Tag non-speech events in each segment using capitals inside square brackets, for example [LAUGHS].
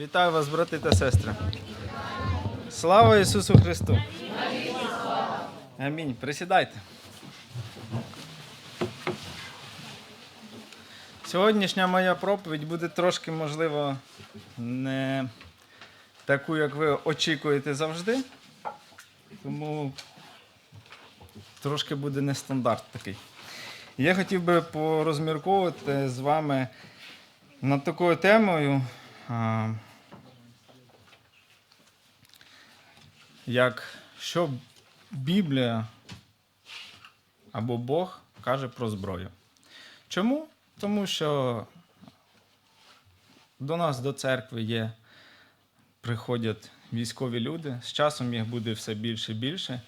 Вітаю вас, брати та сестри. Слава Ісусу Христу! Амінь. Присідайте. Сьогоднішня моя проповідь буде трошки, можливо, не таку, як ви очікуєте завжди. Тому трошки буде нестандарт такий. Я хотів би порозмірковувати з вами над такою темою, як що Біблія або Бог каже про зброю. Чому? Тому що до нас до церкви є, приходять військові люди, з часом їх буде все більше і більше.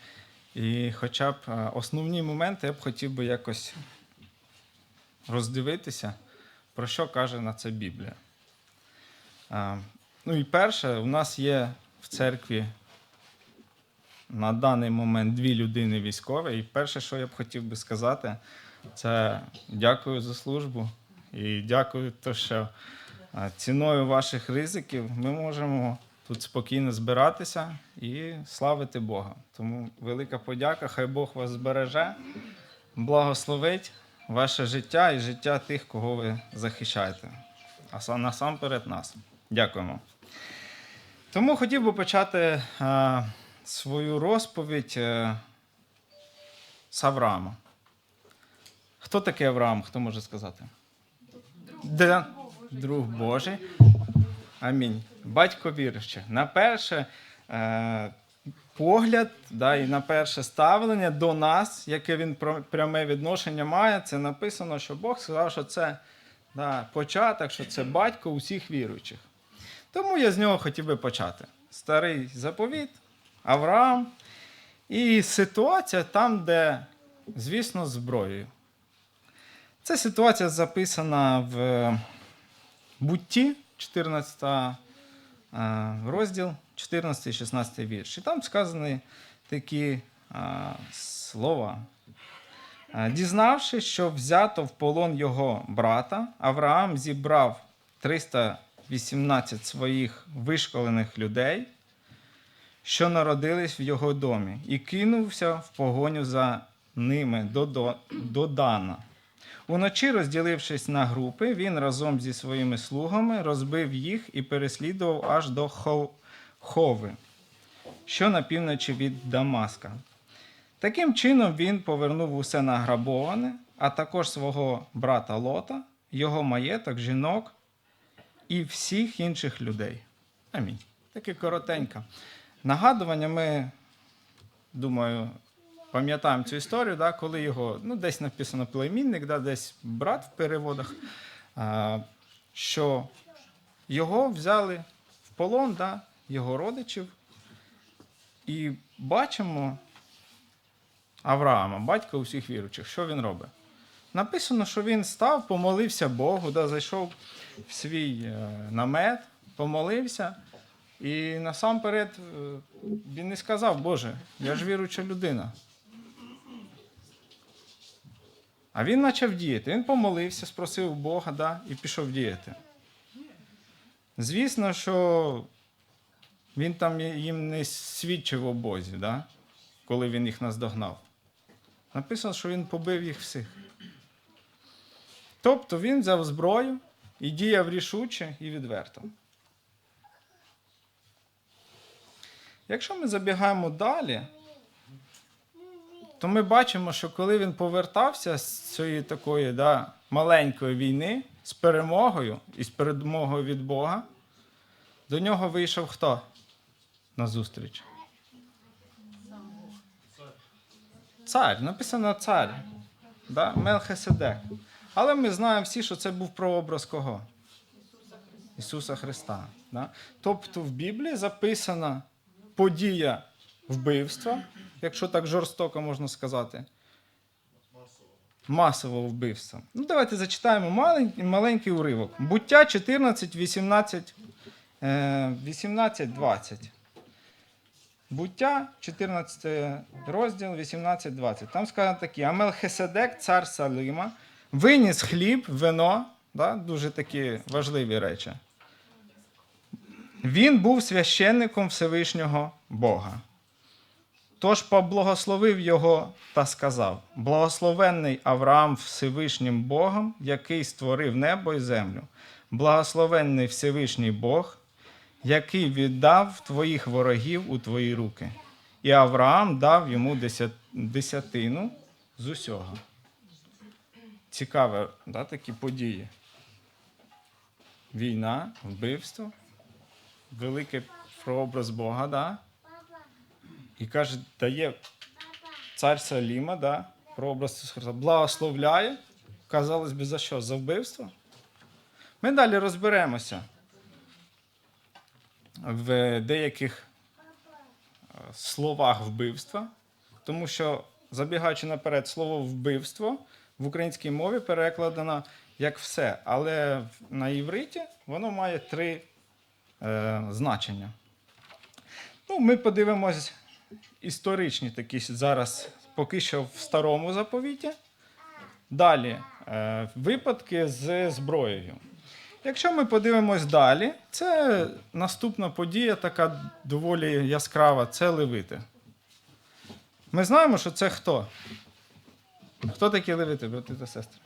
І хоча б основні моменти я б хотів би якось роздивитися, про що каже на це Біблія. Ну і перше, у нас є в церкві на даний момент дві людини військові. І перше, що я б хотів би сказати, це дякую за службу і дякую, то, що ціною ваших ризиків ми можемо тут спокійно збиратися і славити Бога. Тому велика подяка, хай Бог вас збереже, благословить ваше життя і життя тих, кого ви захищаєте. А са- насамперед нас. Дякуємо. Тому хотів би почати свою розповідь е, з Авраама. Хто такий Авраам? Хто може сказати? Друг, Друг Божий. Амінь. Батько віруючий. На перше е, погляд, да, і на перше ставлення до нас, яке він пряме відношення має, це написано, що Бог сказав, що це да, початок, що це батько усіх віруючих. Тому я з нього хотів би почати. Старий заповіт, Авраам. І ситуація там, де, звісно, зброєю. Ця ситуація записана в Бутті, 14 е, розділ, 14-16 вірш. І там сказані такі е, слова. Е, Дізнавшись, що взято в полон його брата, Авраам зібрав 318 своїх вишколених людей, що народились в його домі, і кинувся в погоню за ними до, до, Дана. Уночі, розділившись на групи, він разом зі своїми слугами розбив їх і переслідував аж до Хо- Хови, що на півночі від Дамаска. Таким чином він повернув усе награбоване, а також свого брата Лота, його маєток, жінок і всіх інших людей. Амінь. Таке коротенько. Нагадування ми, думаю, пам'ятаємо цю історію, да, коли його, ну, десь написано племінник, да, десь брат в переводах, а, що його взяли в полон, да, його родичів. І бачимо Авраама, батька усіх віруючих, що він робить? Написано, що він став, помолився Богу, да, зайшов в свій е, намет, помолився. І насамперед е, він не сказав, Боже, я ж віруюча людина. А він почав діяти. Він помолився, спросив Бога да, і пішов діяти. Звісно, що він там їм не свідчив у Бозі, да, коли він їх наздогнав. Написано, що він побив їх всіх. Тобто він взяв зброю і діяв рішуче і відверто. Якщо ми забігаємо далі, то ми бачимо, що коли він повертався з цієї такої да, маленької війни з перемогою і з перемогою від Бога, до нього вийшов хто на зустріч? Цар. Написано цар. Да? Мелхиседек. Але ми знаємо всі, що це був прообраз кого? Ісуса Христа. Да? Тобто в Біблії записана подія вбивства, якщо так жорстоко можна сказати. Масового вбивства. Ну, давайте зачитаємо маленький, маленький уривок. Буття 14, 18, е, 18, 20. Буття, 14 розділ, 18, 20. Там сказано таке: А Мелхиседек, цар Салима, виніс хліб, вино, да, дуже такі важливі речі. Він був священником Всевишнього Бога. Тож поблагословив його та сказав: Благословенний Авраам Всевишнім Богом, який створив небо і землю, благословенний Всевишній Бог, який віддав твоїх ворогів у твої руки. І Авраам дав йому десятину з усього. Цікаве, да, такі події. Війна, вбивство, великий прообраз Бога, да? І каже, дає цар Саліма, да, прообраз Христа, благословляє, казалось би, за що? За вбивство? Ми далі розберемося в деяких е, словах вбивства, тому що, забігаючи наперед, слово вбивство в українській мові перекладено як все, але на івриті воно має три е, значення. Ну, ми подивимось історичні такі зараз, поки що в старому заповіті. Далі е, випадки з зброєю. Якщо ми подивимось далі, це наступна подія, така доволі яскрава, це левити. Ми знаємо, що це хто? Хто такі левити, брати та сестри?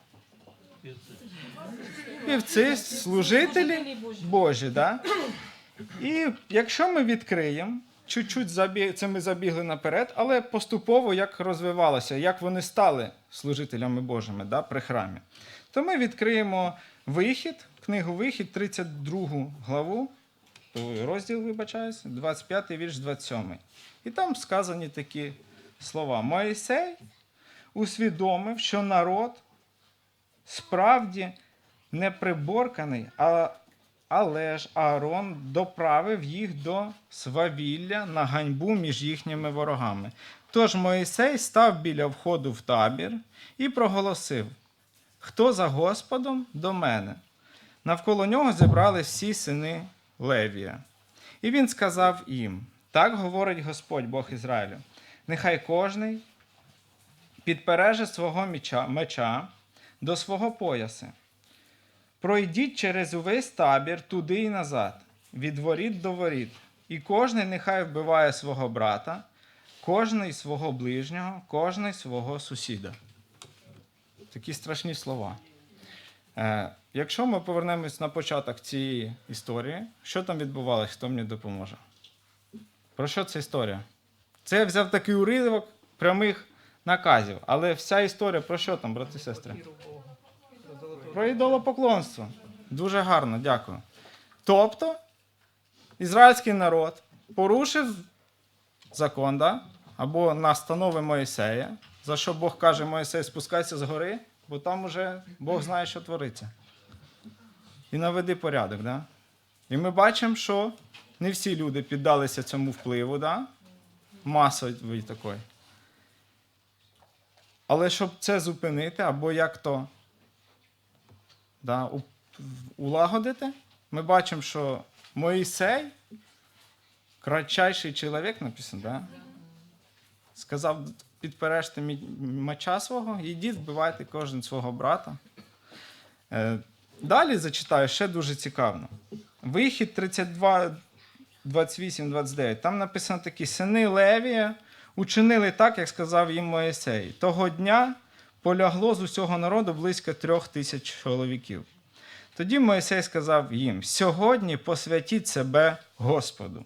Півці, служителі Божі, да? І якщо ми відкриємо, чуть-чуть забіг, це ми забігли наперед, але поступово як розвивалося, як вони стали служителями Божими да, при храмі, то ми відкриємо вихід, книгу Вихід, 32 главу, розділ, вибачаюсь, 25 вірш, 27. І там сказані такі слова. Моїсей усвідомив, що народ справді не приборканий, а, але ж Аарон доправив їх до свавілля на ганьбу між їхніми ворогами. Тож Моїсей став біля входу в табір і проголосив: Хто за Господом до мене? Навколо нього зібрали всі сини Левія. І він сказав їм: Так говорить Господь Бог Ізраїлю: нехай кожний підпереже свого меча, до свого пояса. Пройдіть через увесь табір туди і назад, від воріт до воріт, і кожний нехай вбиває свого брата, кожний свого ближнього, кожний свого сусіда. Такі страшні слова. Е, якщо ми повернемось на початок цієї історії, що там відбувалося, хто мені допоможе? Про що ця історія? Це я взяв такий уривок прямих наказів. Але вся історія про що там, брати і сестри? Про ідолопоклонство. Дуже гарно, дякую. Тобто, ізраїльський народ порушив закон, да? або настанови Моїсея, за що Бог каже Моїсей, спускайся з гори, бо там уже Бог знає, що твориться. І наведи порядок. Да? І ми бачимо, що не всі люди піддалися цьому впливу, да? масовий такий. Але щоб це зупинити, або як то да, улагодити, ми бачимо, що Моїсей, кратчайший чоловік, написано, да? сказав: підпережте меча свого, ідіть, вбивайте кожен свого брата. Е, Далі зачитаю ще дуже цікаво. Вихід 32, 28, 29. Там написано такі: сини Левія учинили так, як сказав їм Моїсей. Того дня полягло з усього народу близько трьох тисяч чоловіків. Тоді Моїсей сказав їм: сьогодні посвятіть себе Господу,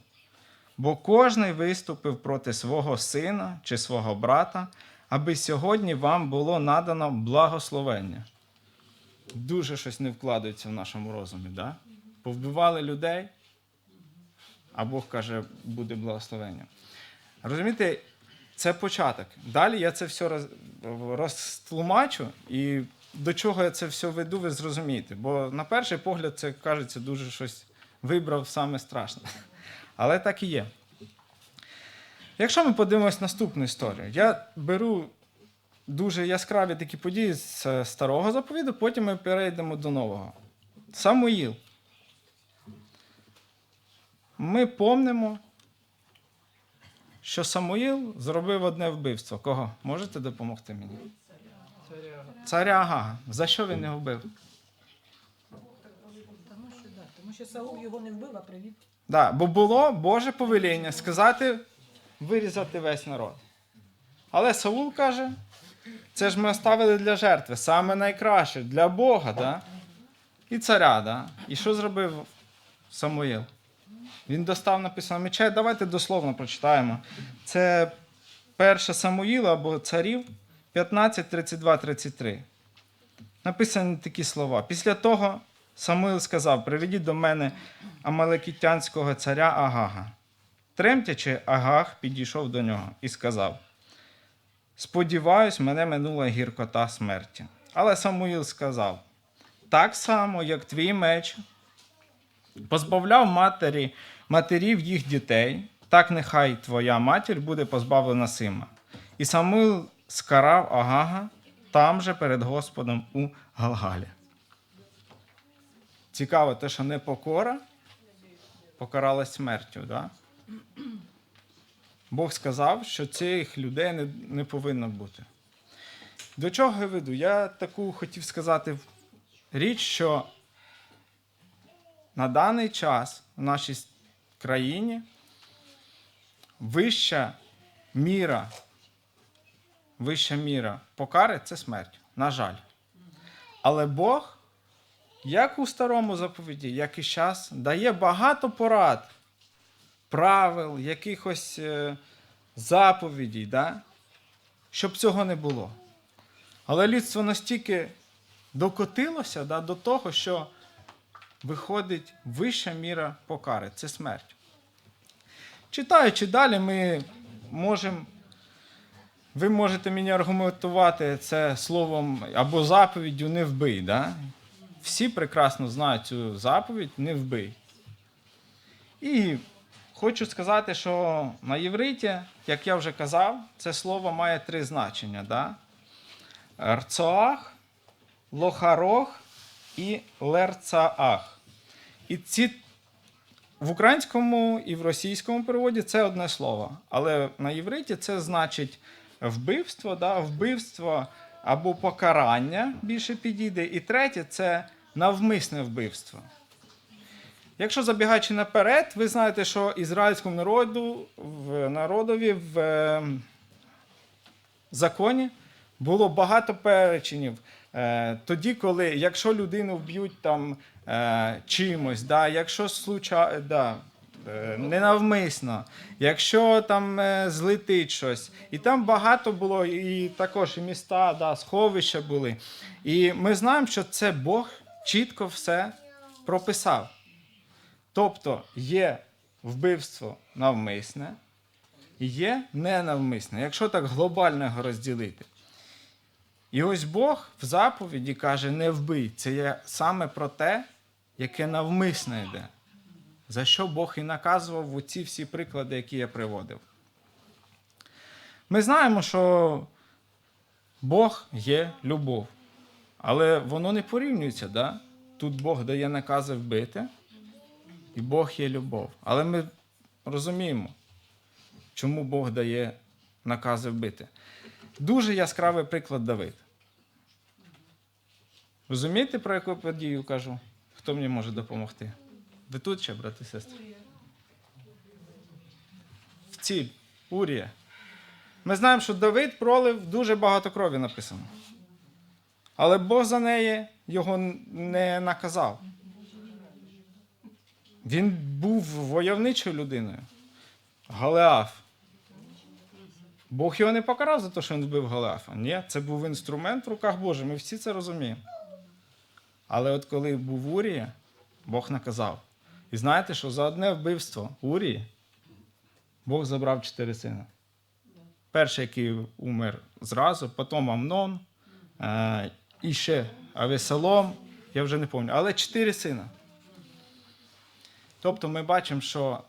бо кожний виступив проти свого сина чи свого брата, аби сьогодні вам було надано благословення. Дуже щось не вкладається в нашому розумі, да? Повбивали людей, а Бог каже, буде благословення. Розумієте, це початок. Далі я це все роз, розтлумачу, і до чого я це все веду, ви зрозумієте. Бо на перший погляд це кажеться дуже щось вибрав саме страшне. Але так і є. Якщо ми подивимось наступну історію, я беру дуже яскраві такі події з е, старого заповіду, потім ми перейдемо до нового. Самуїл. Ми помнимо, що Самуїл зробив одне вбивство. Кого? Можете допомогти мені? Царя Агага. За що він його вбив? Тому що, да, тому що Саул його не вбив, а привів. Да, бо було Боже повеління сказати вирізати весь народ. Але Саул каже: це ж ми оставили для жертви, саме найкраще для Бога, да? і царя. Да? І що зробив Самуїл? Він достав написано мече. Давайте дословно прочитаємо. Це 1 Самуїла або царів 15, 32, 33. Написані такі слова. Після того Самуїл сказав: Приведіть до мене амалекітянського царя Агага. Тремтячи, Агаг підійшов до нього і сказав: Сподіваюсь, мене минула гіркота смерті. Але Самуїл сказав: так само, як твій меч позбавляв матері, матерів їх дітей, так нехай твоя матір буде позбавлена сима. І Самуїл скарав Агага там же перед Господом у Галгалі. Цікаво, те, що непокора покаралась смертю. Да? Бог сказав, що цих людей не, не повинно бути. До чого я веду? Я таку хотів сказати річ, що на даний час в нашій країні вища міра, вища міра покари це смерть. На жаль. Але Бог, як у старому заповіді, як і зараз, дає багато порад, правил, якихось е, заповідей, да? щоб цього не було. Але людство настільки докотилося да, до того, що виходить вища міра покари це смерть. Читаючи далі, ми можемо. Ви можете мені аргументувати це словом або заповіддю не вбий. Да? Всі прекрасно знають цю заповідь не вбий. І хочу сказати, що на євриті, як я вже казав, це слово має три значення. Да? Рцоах, лохарох і лерцаах. І ці в українському і в російському переводі це одне слово. Але на євриті це значить вбивство, да? вбивство або покарання більше підійде. І третє це навмисне вбивство. Якщо забігаючи наперед, ви знаєте, що ізраїльському народу, в народові в е, законі було багато перечинів. Е, тоді, коли, якщо людину вб'ють там е, чимось, да, якщо случа, да, е, ненавмисно, якщо там злетить щось, і там багато було, і також і міста, да, сховища були. І ми знаємо, що це Бог чітко все прописав. Тобто є вбивство навмисне, є ненавмисне, якщо так глобально його розділити. І ось Бог в заповіді каже: не вбий. Це є саме про те, яке навмисно йде. За що Бог і наказував у ці всі приклади, які я приводив. Ми знаємо, що Бог є любов. Але воно не порівнюється. Да? Тут Бог дає накази вбити, і Бог є любов. Але ми розуміємо, чому Бог дає накази вбити. Дуже яскравий приклад Давид. Розумієте, про яку подію кажу? Хто мені може допомогти? Ви тут ще, брати і сестри? В ціль. Урія. Ми знаємо, що Давид пролив дуже багато крові написано. Але Бог за неї його не наказав. Він був войовничою людиною. Галеаф. Бог його не покарав за те, що він вбив Голіафа. Ні, це був інструмент в руках Божих, ми всі це розуміємо. Але от коли був Урія, Бог наказав. І знаєте, що за одне вбивство Урії Бог забрав чотири сина. Перший, який умер зразу, потім Амнон, е, і ще Авесолом, я вже не пам'ятаю, але чотири сина. Тобто ми бачимо, що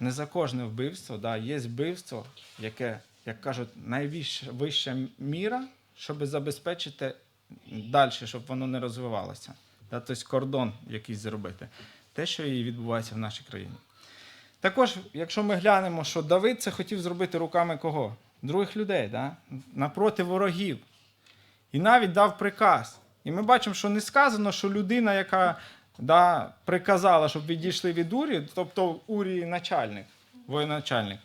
не за кожне вбивство, да, є вбивство, яке, як кажуть, найвища міра, щоб забезпечити далі, щоб воно не розвивалося. Да, тобто кордон якийсь зробити. Те, що і відбувається в нашій країні. Також, якщо ми глянемо, що Давид це хотів зробити руками кого? Других людей, да? напроти ворогів. І навіть дав приказ. І ми бачимо, що не сказано, що людина, яка да, приказала, щоб відійшли від Урії, тобто Урій начальник, воєначальник.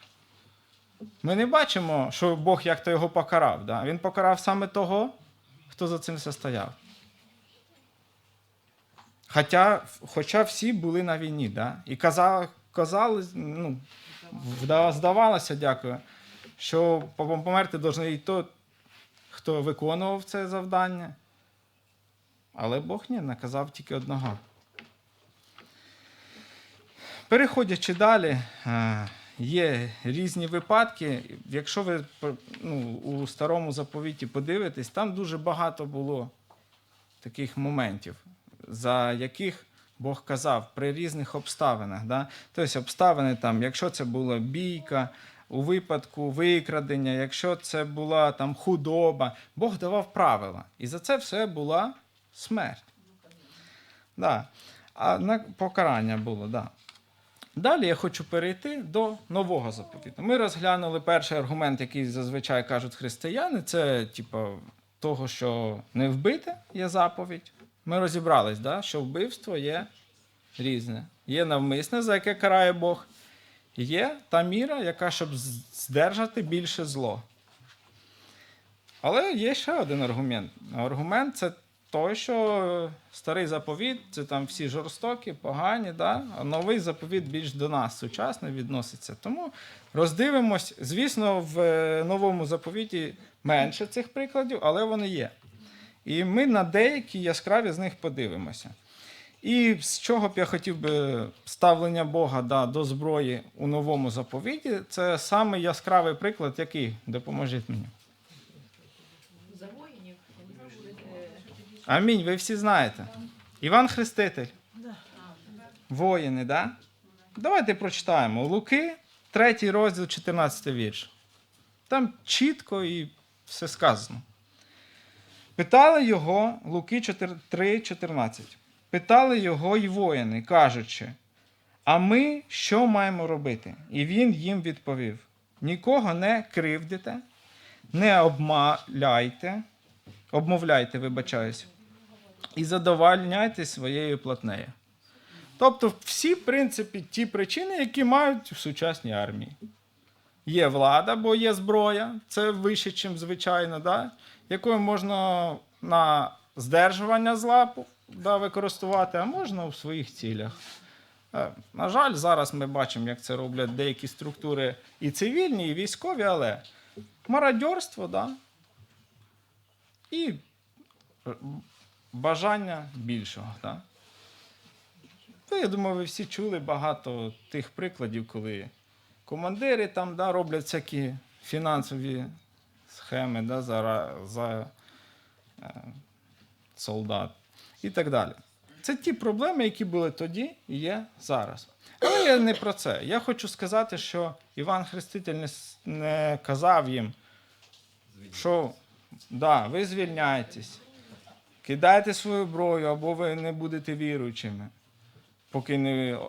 Ми не бачимо, що Бог як то його покарав. Да? Він покарав саме того, хто за цим все стояв. Хоча, хоча всі були на війні, да? і казали, казали ну, здавалося, дякую, що померти должен і той, хто виконував це завдання. Але Бог ні, наказав тільки одного. Переходячи далі, е, є різні випадки. Якщо ви ну, у старому заповіті подивитесь, там дуже багато було таких моментів, за яких Бог казав при різних обставинах. Да? Тобто обставини, там, якщо це була бійка, у випадку викрадення, якщо це була там худоба, Бог давав правила. І за це все була смерть. Да. А на покарання було, да. Далі я хочу перейти до нового заповіту. Ми розглянули перший аргумент, який зазвичай кажуть християни, це типу, того, що не вбити є заповідь. Ми розібрались, да, що вбивство є різне. Є навмисне, за яке карає Бог. Є та міра, яка щоб здержати більше зло. Але є ще один аргумент. Аргумент це той, що старий заповіт це там всі жорстокі, погані, да? а новий заповіт більш до нас сучасний відноситься. Тому роздивимось, звісно, в е, новому заповіті менше цих прикладів, але вони є. І ми на деякі яскраві з них подивимося. І з чого б я хотів би ставлення Бога да, до зброї у новому заповіті, це саме яскравий приклад, який допоможіть мені. За воїнів. Амінь, ви всі знаєте. Іван Хреститель. Воїни, да? Давайте прочитаємо. Луки, 3 розділ, 14 вірш. Там чітко і все сказано. Питали його, Луки 3, 14. Питали його й воїни, кажучи, а ми що маємо робити? І він їм відповів: нікого не кривдите, не обмаляйте, обмовляйте, вибачаюсь, і задовольняйте своєю платнею. Тобто, всі, в принципі, ті причини, які мають в сучасній армії. Є влада, бо є зброя, це вище, ніж звичайно, да? якою можна на здержування зла да, використовувати, а можна у своїх цілях. Е, На жаль, зараз ми бачимо, як це роблять деякі структури і цивільні, і військові, але мародьорство, да? і бажання більшого. Да? Ну, я думаю, ви всі чули багато тих прикладів, коли командири там да, роблять всякі фінансові схеми да, за, за е, солдат і так далі. Це ті проблеми, які були тоді і є зараз. Але я не про це. Я хочу сказати, що Іван Хреститель не, не казав їм, що да, ви звільняєтесь, кидайте свою зброю, або ви не будете віруючими, поки не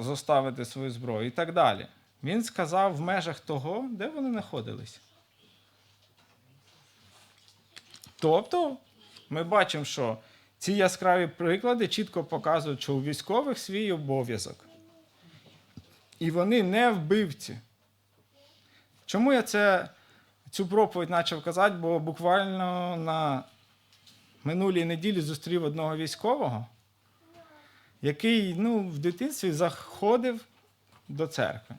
зоставите свою зброю і так далі. Він сказав в межах того, де вони знаходились. Тобто, ми бачимо, що ці яскраві приклади чітко показують, що у військових свій обов'язок. І вони не вбивці. Чому я це, цю проповідь почав казати? Бо буквально на минулій неділі зустрів одного військового, який ну, в дитинстві заходив до церкви.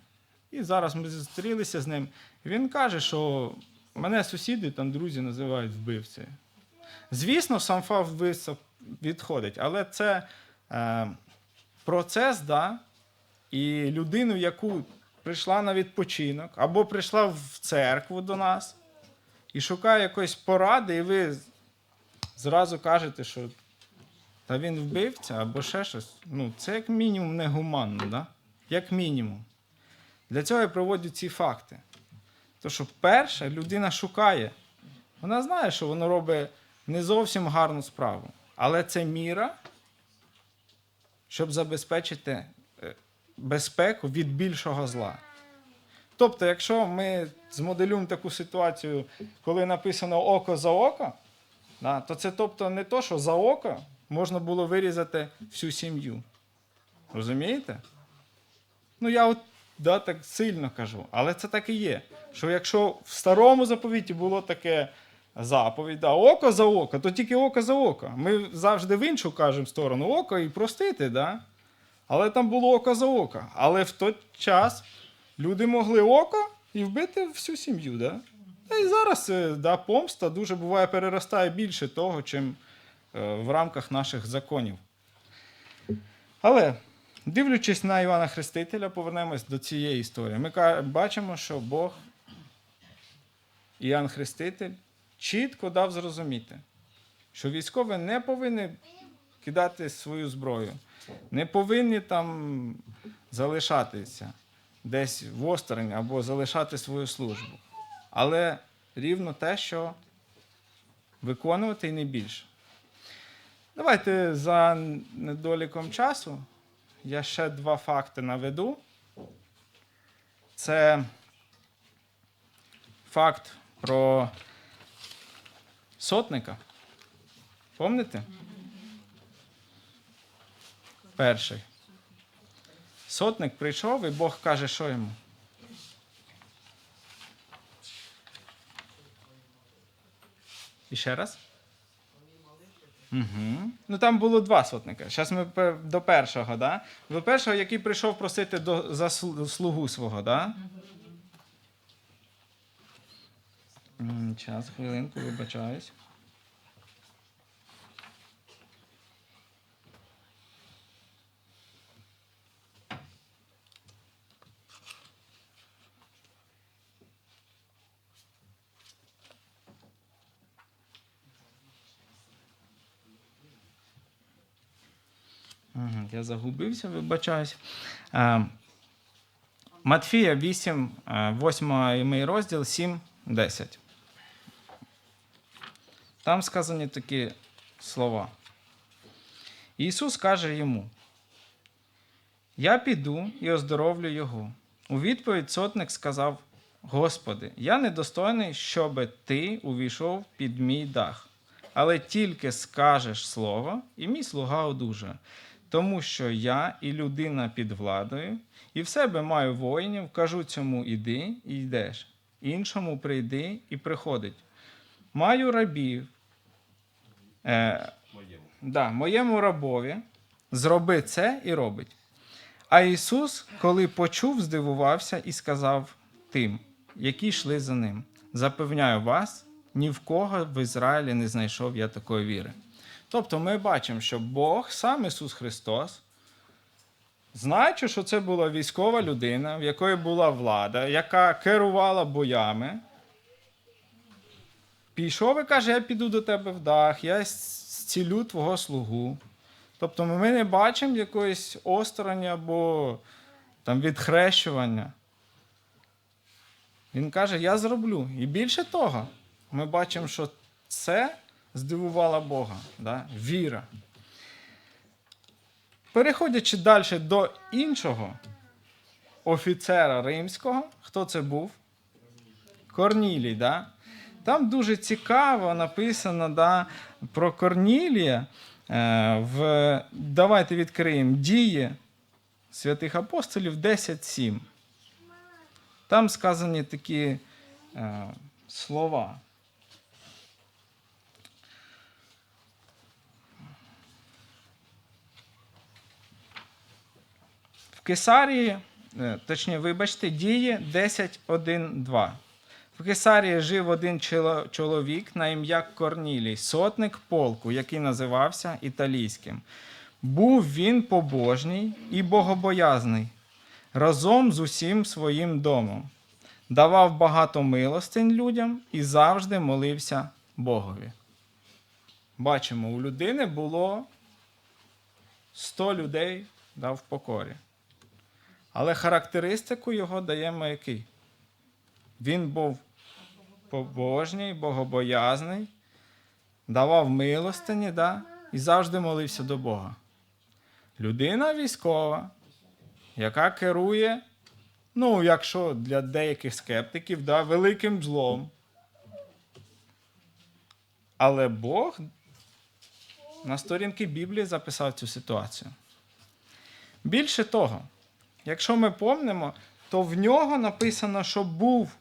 І зараз ми зустрілися з ним. Він каже, що мене сусіди, там друзі називають вбивцею. Звісно, сам факт вбивства відходить, але це е, процес, да, і людину, яку прийшла на відпочинок, або прийшла в церкву до нас і шукає якоїсь поради, і ви зразу кажете, що та він вбивця або ще щось. Ну, це як мінімум негуманно, да? як мінімум. Для цього я проводжу ці факти. То, що перше, людина шукає. Вона знає, що воно робить не зовсім гарну справу. Але це міра, щоб забезпечити е, безпеку від більшого зла. Тобто, якщо ми змоделюємо таку ситуацію, коли написано око за око, да, то це тобто не то, що за око можна було вирізати всю сім'ю. Розумієте? Ну, я от да, так сильно кажу, але це так і є. Що якщо в старому заповіті було таке заповідь, да, око за око, то тільки око за око. Ми завжди в іншу кажемо сторону око і простити, да? але там було око за око. Але в той час люди могли око і вбити всю сім'ю. Да? І зараз е, да, помста дуже буває переростає більше того, чим е, в рамках наших законів. Але, дивлячись на Івана Хрестителя, повернемось до цієї історії. Ми бачимо, що Бог, Іоанн Хреститель, чітко дав зрозуміти, що військові не повинні кидати свою зброю, не повинні там залишатися десь в осторонь або залишати свою службу. Але рівно те, що виконувати і не більше. Давайте за недоліком часу я ще два факти наведу. Це факт про сотника. Помните? Перший. Сотник прийшов, і Бог каже, що йому? І ще раз? Угу. Ну там було два сотника. Зараз ми до першого, да? До першого, який прийшов просити до, за слугу свого, да? Час, хвилинку, вибачаюсь. Я загубився, вибачаюсь. Е, Матфія 8, 8 розділ 7, 10. Там сказані такі слова. Ісус каже йому: Я піду і оздоровлю його. У відповідь сотник сказав: Господи, я недостойний, щоби ти увійшов під мій дах, але тільки скажеш слово, і мій слуга одужає. Тому що я і людина під владою, і в себе маю воїнів, кажу цьому іди і йдеш, іншому прийди і приходить. Маю рабів, е, да, моєму рабові, зроби це і робить. А Ісус, коли почув, здивувався і сказав тим, які йшли за ним: Запевняю вас, ні в кого в Ізраїлі не знайшов я такої віри. Тобто ми бачимо, що Бог, сам Ісус Христос, знаючи, що це була військова людина, в якої була влада, яка керувала боями, пішов і каже: Я піду до тебе в дах, я зцілю твого слугу. Тобто ми не бачимо якоїсь остороні або там, відхрещування. Він каже, я зроблю. І більше того, ми бачимо, що це здивувало Бога. Да? Віра. Переходячи далі до іншого офіцера римського, хто це був? Корнілій. Да? Там дуже цікаво написано да, про Корнілія. Е, в, давайте відкриємо дії святих апостолів 10.7. Там сказані такі е, слова. Кесарії, е, точніше, вибачте, дії 10.1.2. В Кесарії жив один чоловік на ім'я Корнілій, сотник полку, який називався італійським. Був він побожній і богобоязний, разом з усім своїм домом. Давав багато милостинь людям і завжди молився Богові. Бачимо, у людини було 100 людей да, в покорі. Але характеристику його даємо який? Він був побожній, богобоязний, давав милостині да, і завжди молився до Бога. Людина військова, яка керує, ну, якщо для деяких скептиків, да, великим злом. Але Бог на сторінки Біблії записав цю ситуацію. Більше того, якщо ми помнимо, то в нього написано, що був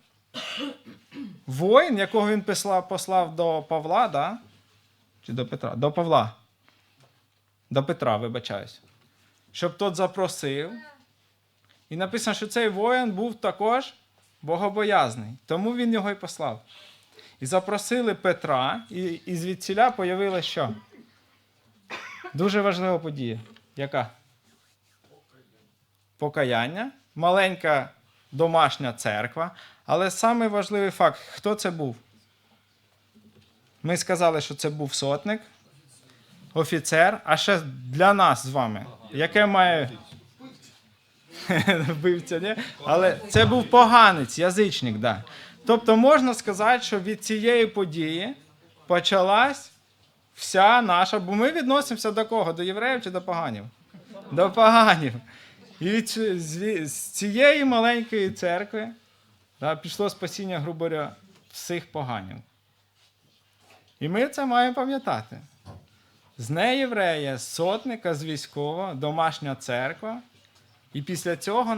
воїн, якого він послав, до Павла, да? чи до Петра? До Павла. До Петра, вибачаюсь. Щоб тот запросив. І написано, що цей воїн був також богобоязний. Тому він його і послав. І запросили Петра, і, і звідсіля появилося що? Дуже важлива подія. Яка? Покаяння, маленька домашня церква. Але самий важливий факт, хто це був? Ми сказали, що це був сотник, офіцер, а ще для нас з вами, яке має. [LAUGHS] Вбивця, ні? Але це був поганець, язичник, да. Тобто можна сказати, що від цієї події почалась вся наша, бо ми відносимося до кого? До євреїв чи до поганів? До поганів. І від з- цієї маленької церкви да, пішло спасіння, грубо говоря, всіх поганів. І ми це маємо пам'ятати. З неєврея, з сотника, з військового, домашня церква. І після цього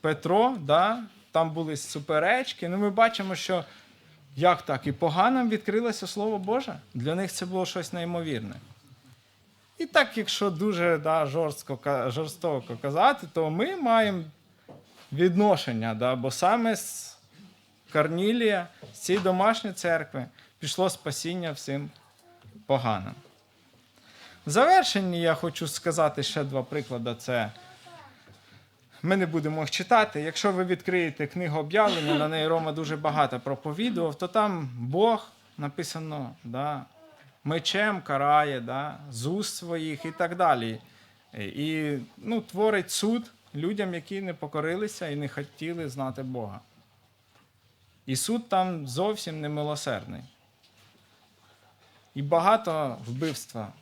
Петро, да, там були суперечки. Ну, ми бачимо, що як так? І поганим відкрилося Слово Боже. Для них це було щось неймовірне. І так, якщо дуже да, жорстко, жорстоко казати, то ми маємо відношення, да, бо саме з Корнілія, з цієї домашньої церкви, пішло спасіння всім поганим. В завершенні я хочу сказати ще два приклади. Це ми не будемо їх читати. Якщо ви відкриєте книгу об'явлення, на неї Рома дуже багато проповідував, то там Бог написано да, мечем карає, да, з уст своїх і так далі. І ну, творить суд людям, які не покорилися і не хотіли знати Бога. І суд там зовсім не милосердний. І багато вбивства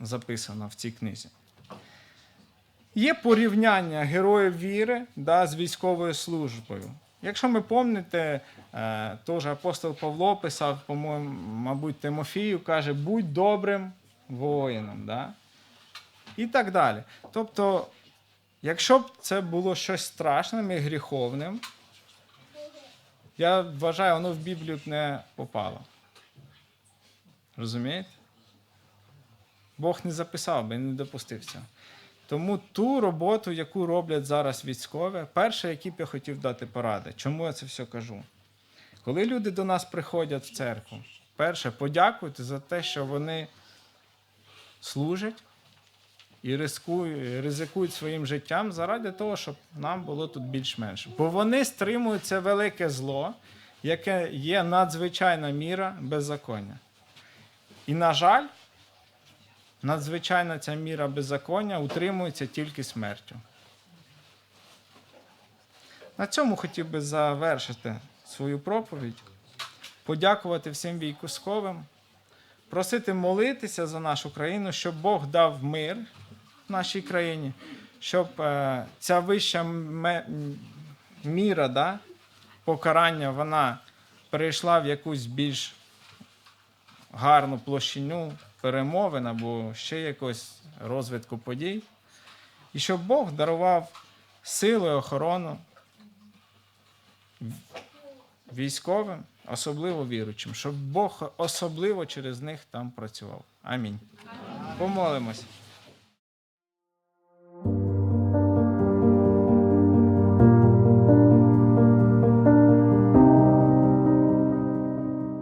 записано в цій книзі. Є порівняння героїв віри да, з військовою службою. Якщо ми пам'ятаєте, е, теж апостол Павло писав, по-моєму, мабуть, Тимофію, каже, будь добрим воїном. Да? І так далі. Тобто, якщо б це було щось страшним і гріховним, я вважаю, воно в Біблію б не попало. Розумієте? Бог не записав би, і не допустив цього. Тому ту роботу, яку роблять зараз військові, перше, які б я хотів дати поради. Чому я це все кажу? Коли люди до нас приходять в церкву, перше, подякуйте за те, що вони служать і ризикують, своїм життям заради того, щоб нам було тут більш-менш. Бо вони стримують це велике зло, яке є надзвичайна міра беззаконня. І, на жаль, надзвичайна ця міра беззаконня утримується тільки смертю. На цьому хотів би завершити свою проповідь, подякувати всім військовим, просити молитися за нашу країну, щоб Бог дав мир нашій країні, щоб е, ця вища міра да, покарання вона перейшла в якусь більш гарну площину перемовин або ще якось розвитку подій. І щоб Бог дарував силу і охорону військовим, особливо віруючим, щоб Бог особливо через них там працював. Амінь. Помолимось.